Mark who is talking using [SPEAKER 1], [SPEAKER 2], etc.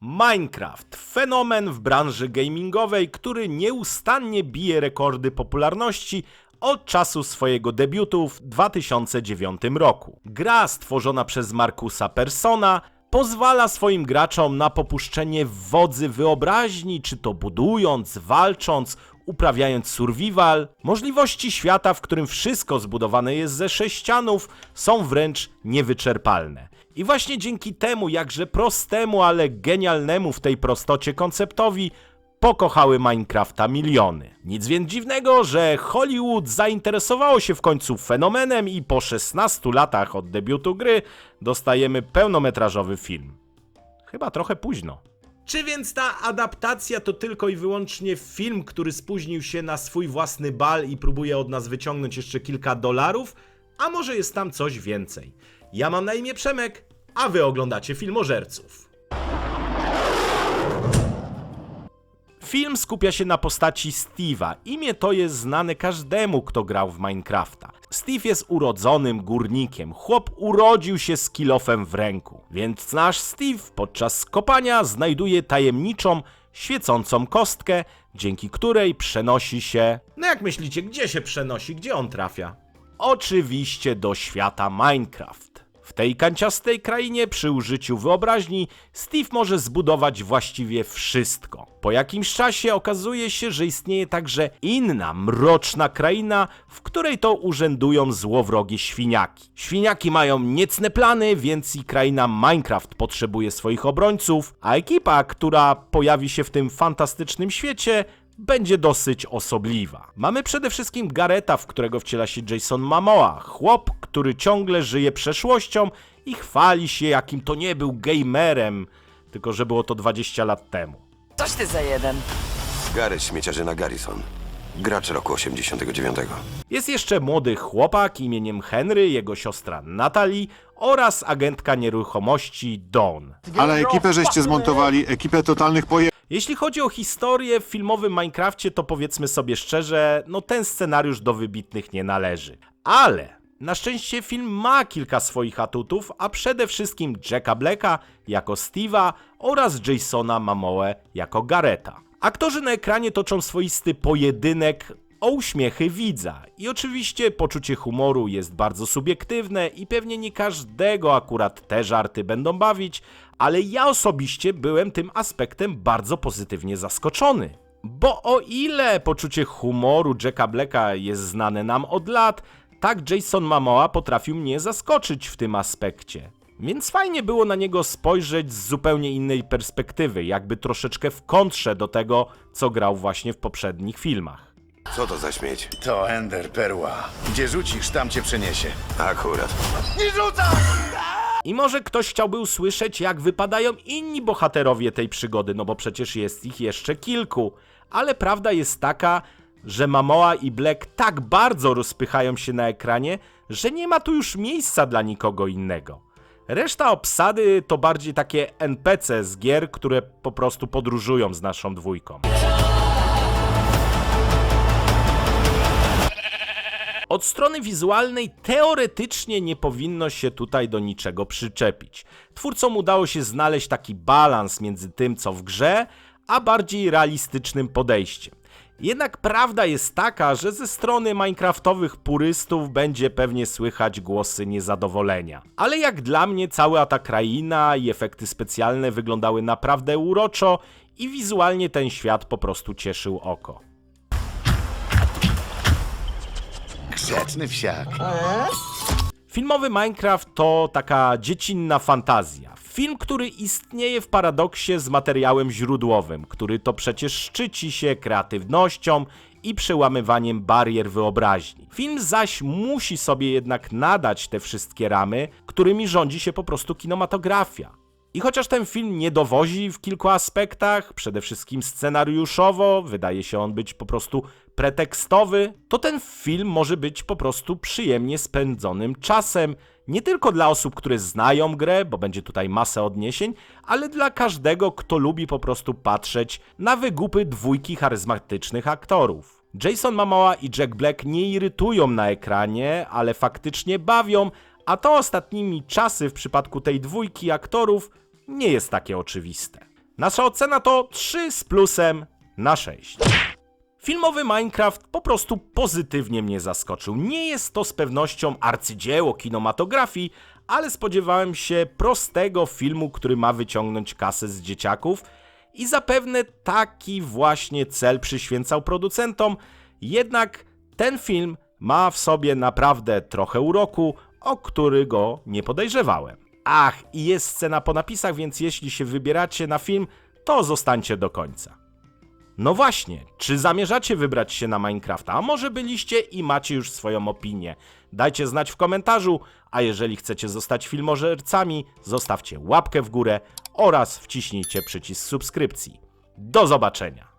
[SPEAKER 1] Minecraft fenomen w branży gamingowej, który nieustannie bije rekordy popularności od czasu swojego debiutu w 2009 roku. Gra stworzona przez Markusa Persona pozwala swoim graczom na popuszczenie wodzy wyobraźni, czy to budując, walcząc, uprawiając survival. Możliwości świata, w którym wszystko zbudowane jest ze sześcianów, są wręcz niewyczerpalne. I właśnie dzięki temu, jakże prostemu, ale genialnemu w tej prostocie konceptowi, pokochały Minecrafta miliony. Nic więc dziwnego, że Hollywood zainteresowało się w końcu fenomenem i po 16 latach od debiutu gry dostajemy pełnometrażowy film. Chyba trochę późno. Czy więc ta adaptacja to tylko i wyłącznie film, który spóźnił się na swój własny bal i próbuje od nas wyciągnąć jeszcze kilka dolarów? A może jest tam coś więcej? Ja mam na imię Przemek, a wy oglądacie Filmożerców. Film skupia się na postaci Steve'a. Imię to jest znane każdemu, kto grał w Minecrafta. Steve jest urodzonym górnikiem. Chłop urodził się z kilofem w ręku. Więc nasz Steve podczas kopania znajduje tajemniczą, świecącą kostkę, dzięki której przenosi się... No jak myślicie, gdzie się przenosi? Gdzie on trafia? Oczywiście do świata Minecraft. Tej kanciastej krainie przy użyciu wyobraźni Steve może zbudować właściwie wszystko. Po jakimś czasie okazuje się, że istnieje także inna, mroczna kraina, w której to urzędują złowrogie świniaki. Świniaki mają niecne plany, więc i kraina Minecraft potrzebuje swoich obrońców, a ekipa, która pojawi się w tym fantastycznym świecie, będzie dosyć osobliwa. Mamy przede wszystkim Gareta, w którego wciela się Jason Momoa, chłop, który ciągle żyje przeszłością i chwali się, jakim to nie był gamerem, tylko że było to 20 lat temu.
[SPEAKER 2] Coś ty za jeden.
[SPEAKER 3] Gareth Śmieciarzyna Garrison. Gracz roku 89.
[SPEAKER 1] Jest jeszcze młody chłopak imieniem Henry, jego siostra Natalie oraz agentka nieruchomości Dawn.
[SPEAKER 4] Ale ekipę żeście zmontowali, ekipę totalnych poje...
[SPEAKER 1] Jeśli chodzi o historię w filmowym Minecrafcie, to powiedzmy sobie szczerze, no ten scenariusz do wybitnych nie należy. Ale na szczęście film ma kilka swoich atutów, a przede wszystkim Jacka Blacka jako Steve'a oraz Jasona Momoe jako Gareta. Aktorzy na ekranie toczą swoisty pojedynek o uśmiechy widza. I oczywiście poczucie humoru jest bardzo subiektywne i pewnie nie każdego akurat te żarty będą bawić, ale ja osobiście byłem tym aspektem bardzo pozytywnie zaskoczony. Bo o ile poczucie humoru Jacka Blacka jest znane nam od lat, tak Jason Momoa potrafił mnie zaskoczyć w tym aspekcie. Więc fajnie było na niego spojrzeć z zupełnie innej perspektywy, jakby troszeczkę w kontrze do tego, co grał właśnie w poprzednich filmach.
[SPEAKER 3] Co to za śmieć?
[SPEAKER 5] To Ender Perła. Gdzie rzucisz, tam cię przeniesie.
[SPEAKER 3] Akurat.
[SPEAKER 1] I może ktoś chciałby usłyszeć, jak wypadają inni bohaterowie tej przygody, no bo przecież jest ich jeszcze kilku. Ale prawda jest taka, że Mamoa i Black tak bardzo rozpychają się na ekranie, że nie ma tu już miejsca dla nikogo innego. Reszta obsady to bardziej takie NPC z gier, które po prostu podróżują z naszą dwójką. Od strony wizualnej teoretycznie nie powinno się tutaj do niczego przyczepić. Twórcom udało się znaleźć taki balans między tym, co w grze, a bardziej realistycznym podejściem. Jednak prawda jest taka, że ze strony Minecraftowych purystów będzie pewnie słychać głosy niezadowolenia. Ale jak dla mnie cała ta kraina i efekty specjalne wyglądały naprawdę uroczo i wizualnie ten świat po prostu cieszył oko.
[SPEAKER 5] Grzeczny wsiak.
[SPEAKER 1] Filmowy Minecraft to taka dziecinna fantazja. Film, który istnieje w paradoksie z materiałem źródłowym, który to przecież szczyci się kreatywnością i przełamywaniem barier wyobraźni. Film zaś musi sobie jednak nadać te wszystkie ramy, którymi rządzi się po prostu kinematografia. I chociaż ten film nie dowozi w kilku aspektach, przede wszystkim scenariuszowo, wydaje się on być po prostu pretekstowy, to ten film może być po prostu przyjemnie spędzonym czasem. Nie tylko dla osób, które znają grę, bo będzie tutaj masę odniesień, ale dla każdego, kto lubi po prostu patrzeć na wygupy dwójki charyzmatycznych aktorów. Jason Momoa i Jack Black nie irytują na ekranie, ale faktycznie bawią, a to ostatnimi czasy w przypadku tej dwójki aktorów nie jest takie oczywiste. Nasza ocena to 3 z plusem na 6. Filmowy Minecraft po prostu pozytywnie mnie zaskoczył. Nie jest to z pewnością arcydzieło kinematografii, ale spodziewałem się prostego filmu, który ma wyciągnąć kasę z dzieciaków i zapewne taki właśnie cel przyświęcał producentom. Jednak ten film ma w sobie naprawdę trochę uroku, o który go nie podejrzewałem. Ach, i jest scena po napisach, więc jeśli się wybieracie na film, to zostańcie do końca. No właśnie, czy zamierzacie wybrać się na Minecrafta? A może byliście i macie już swoją opinię? Dajcie znać w komentarzu, a jeżeli chcecie zostać filmożercami, zostawcie łapkę w górę oraz wciśnijcie przycisk subskrypcji. Do zobaczenia!